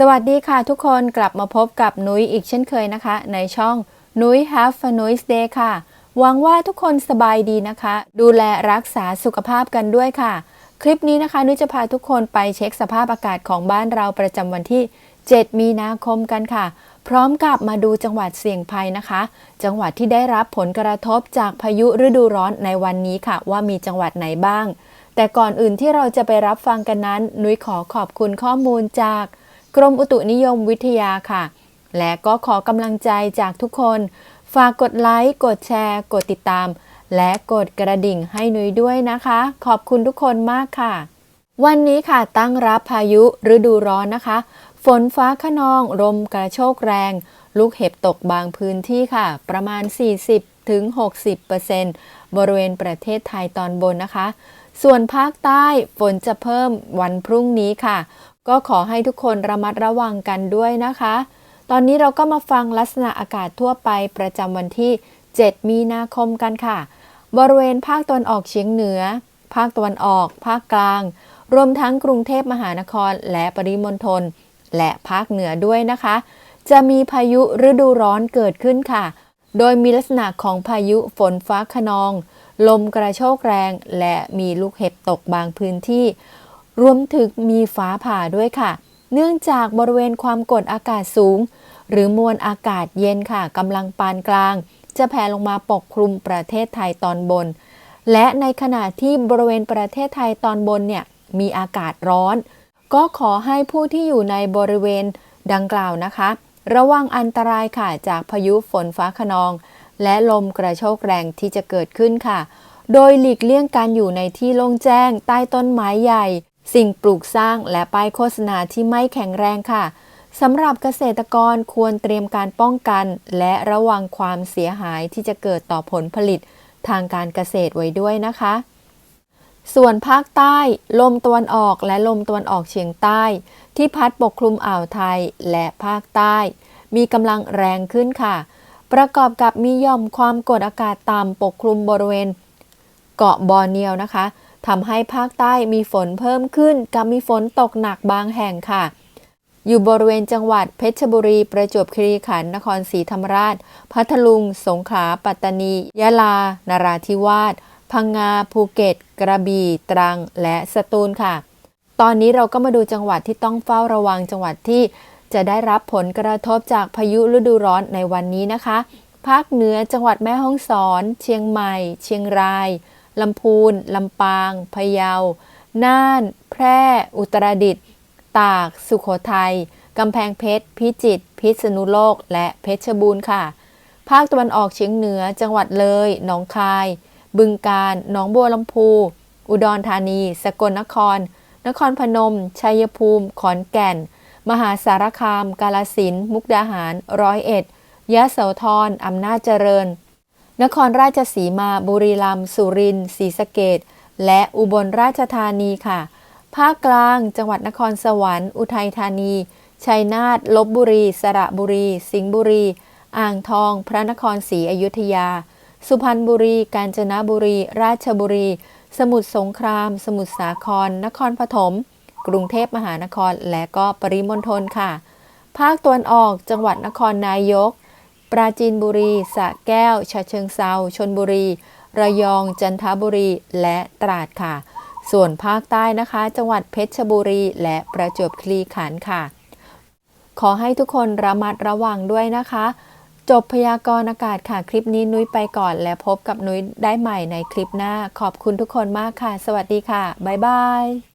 สวัสดีค่ะทุกคนกลับมาพบกับนุ้ยอีกเช่นเคยนะคะ ในช่องนุ้ย Have a Noise Day ค่ะ หวังว่าทุกคนสบายดีนะคะ ดูแลรักษาสุขภาพกันด้วยค่ะ คลิปนี้นะคะ นุ้ยจะพาทุกคนไปเช็คสภาพอากาศของบ้านเราประจำวันที่ 7 มีนาคมกันค่ะ พร้อมกับมาดูจังหวัดเสี่ยงภัยนะคะ จังหวัดที่ได้รับผลกระทบจากพายุฤดูร้อนในวันนี้ค่ะ ว่ามีจังหวัดไหนบ้าง แต่ก่อนอื่นที่เราจะไปรับฟังกันนั้น นุ้ยขอขอบคุณข้อมูลจาก กรมอุตุนิยมวิทยาค่ะ และก็ขอกำลังใจจากทุกคน ฝากกดไลค์ กดแชร์ กดติดตาม และกดกระดิ่งให้หนุยด้วยนะคะ ขอบคุณทุกคนมากค่ะ วันนี้ค่ะตั้งรับพายุฤดูร้อนนะคะ ฝนฟ้าขนองลมกระโชกแรง ลูกเห็บตกบางพื้นที่ค่ะ ประมาณ 40ถึง60%บริเวณประเทศไทยตอนบนนะคะส่วนภาคใต้ฝนจะเพิ่มวันพรุ่งนี้ค่ะ ก็ขอให้ทุกคนระมัดระวังกันด้วยนะคะ ตอนนี้เราก็มาฟังลักษณะอากาศทั่วไปประจำวันที่ 7 มีนาคมกันค่ะ บริเวณภาคตะวันออกเฉียงเหนือ ภาคตะวันออก ภาคกลาง รวมทั้งกรุงเทพมหานครและปริมณฑลและภาคเหนือด้วยนะคะ จะมีพายุฤดูร้อนเกิดขึ้นค่ะ โดยมีลักษณะของพายุฝนฟ้าขนอง ลมกระโชกแรง และมีลูกเห็บตกบางพื้นที่ รวมถึงมีฟ้าผ่าด้วยค่ะ เนื่องจากบริเวณความกดอากาศสูง หรือมวลอากาศเย็นค่ะกำลังปานกลาง จะแผ่ลงมาปกคลุมประเทศไทยตอนบน และในขณะที่บริเวณประเทศไทยตอนบนเนี่ยมีอากาศร้อน ก็ขอให้ผู้ที่อยู่ในบริเวณดังกล่าวนะคะ ระวังอันตรายค่ะจากพายุฝนฟ้าขนอง และลมกระโชกแรงที่จะเกิดขึ้นค่ะ โดยหลีกเลี่ยงการอยู่ในที่โล่งแจ้งใต้ต้นไม้ใหญ่ สิ่งปลูกสร้างและป้ายโฆษณาที่ไม่แข็งแรงค่ะสำหรับเกษตรกรควรเตรียมการป้องกัน และระวังความเสียหายที่จะเกิดต่อผลผลิตทางการเกษตรไว้ด้วยนะคะ ส่วนภาคใต้ ลมตะวันออกและลมตะวันออกเฉียงใต้ ที่พัดปกคลุมอ่าวไทยและภาคใต้ มีกำลังแรงขึ้นค่ะ ประกอบกับมีย่อมความกดอากาศต่ำปกคลุมบริเวณ เกาะบอร์เนียวนะคะ ทำให้ภาคใต้มีฝนเพิ่มขึ้นกับมีฝนตกหนักบางแห่งค่ะ อยู่บริเวณจังหวัดเพชรบุรี ประจวบคีรีขันธ์นครศรีธรรมราช พัทลุง สงขลา ปัตตานี ยะลา นราธิวาส พังงา ภูเก็ต กระบี่ ตรัง และสตูลค่ะ ตอนนี้เราก็มาดูจังหวัดที่ต้องเฝ้าระวังจังหวัดที่จะได้รับผลกระทบจากพายุฤดูร้อนในวันนี้นะคะ ภาคเหนือจังหวัดแม่ฮ่องสอน เชียงใหม่ เชียงราย ลำพูน ลำปาง พะเยา น่าน แพร่ อุตรดิตถ์ ตาก สุโขทัย กำแพงเพชร พิจิตร พิษณุโลก และเพชรบูรณ์ค่ะ ภาคตะวันออกเฉียงเหนือ จังหวัดเลย หนองคาย บึงกาฬ หนองบัวลำพู อุดรธานี สกลนคร นครพนม ชัยภูมิ ขอนแก่น มหาสารคาม กาลสินธุ์มุกดาหาร ร้อยเอ็ด ยะโสธรอำนาจเจริญ นครราชสีมา บุรีรัมย์ สุรินทร์ ศรีสะเกดและอุบลราชธานีค่ะ ภาคกลาง จังหวัดนครสวรรค์ อุทัยธานี ชัยนาท ลบบุรี สระบุรี สิงห์บุรี อ่างทอง พระนครศรีอยุธยา สุพรรณบุรี กาญจนบุรี ราชบุรี สมุทรสงคราม สมุทรสาคร นครปฐม กรุงเทพมหานคร และก็ปริมณฑลค่ะ ภาคตะวันออก จังหวัดนครนายก ปราจีนบุรีสระแก้วฉะเชิงเซาชนบุรี ระยอง จันทบุรี และตราดค่ะ ส่วนภาคใต้นะคะ จังหวัดเพชรบุรี และประจวบคีรีขันธ์ค่ะ ขอให้ทุกคนระมัดระวังด้วยนะคะ จบพยากรณ์อากาศค่ะ คลิปนี้นุ้ยไปก่อนและพบกับนุ้ยได้ใหม่ในคลิปหน้า ขอบคุณทุกคนมากค่ะ สวัสดีค่ะ บ๊ายบาย